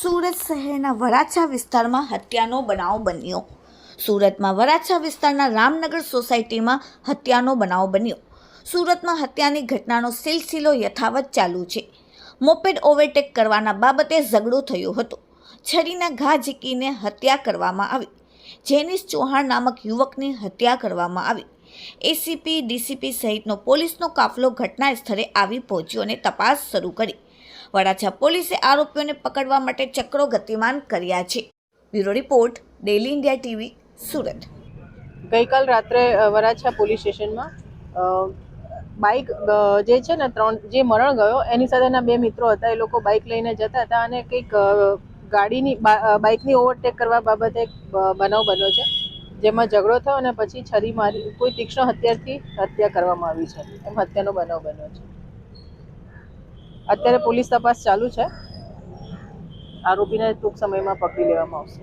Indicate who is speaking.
Speaker 1: સુરત શહેરના વરાછા વિસ્તારમાં હત્યાનો બનાવ બન્યો. સુરતમાં વરાછા વિસ્તારના રામનગર સોસાયટીમાં હત્યાનો બનાવ બન્યો. સુરતમાં હત્યાની ઘટનાનો સિલસિલો યથાવત ચાલુ છે. મોપેડ ઓવરટેક કરવાના બાબતે ઝઘડો થયો હતો. છરીના ઘા ઝીકીને હત્યા કરવામાં આવી. જેનિસ ચૌહાણ નામક યુવકની હત્યા કરવામાં આવી. એસીપી, ડીસીપી સહિતનો પોલીસનો કાફલો ઘટના સ્થળે આવી પહોંચ્યો અને તપાસ શરૂ કરી. વડાછા પોલીસે આરોપીઓને પકડવા માટે ચક્રો ગતિમાન કર્યા છે. Bureau report daily India TV, Surat.
Speaker 2: ગઈકાલ રાત્રે વરાછા પોલીસ સ્ટેશનમાં બાઇક જે છે ને ત્રણ, જે મરણ ગયો, એની સાથેના બે મિત્રો હતા, એ લોકો બાઇક લઈને જતા હતા અને કંઈક ગાડીની બાઇકની ઓવરટેક કરવા બાબતે એક બનાવ બન્યો છે. જેમાં ઝઘડો થયો અને પછી છરી મારી, કોઈ તીક્ષ્ણ હથિયારથી હત્યા કરવામાં આવી છે. એમ હત્યાનો બનાવ બન્યો છે. અત્યારે પોલીસ તપાસ ચાલુ છે. આરોપીને ટૂંક સમયમાં પકડી લેવામાં આવશે.